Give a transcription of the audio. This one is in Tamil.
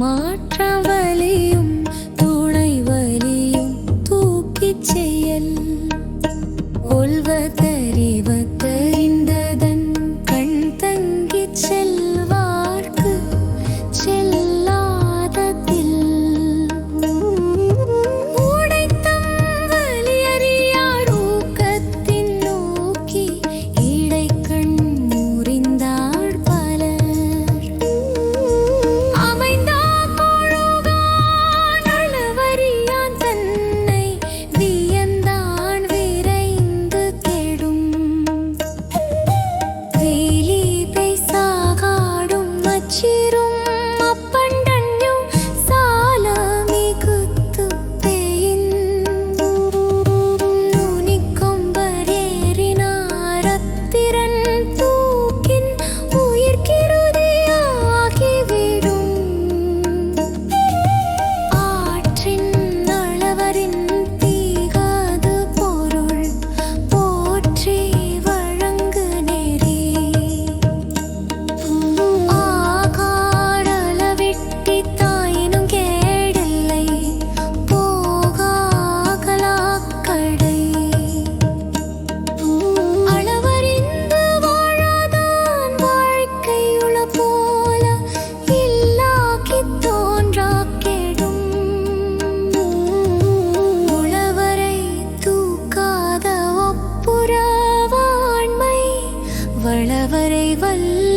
மாற்றம் வலியும் துணை வலியும் தூக்கிச் செயல். அளவரை வல்ல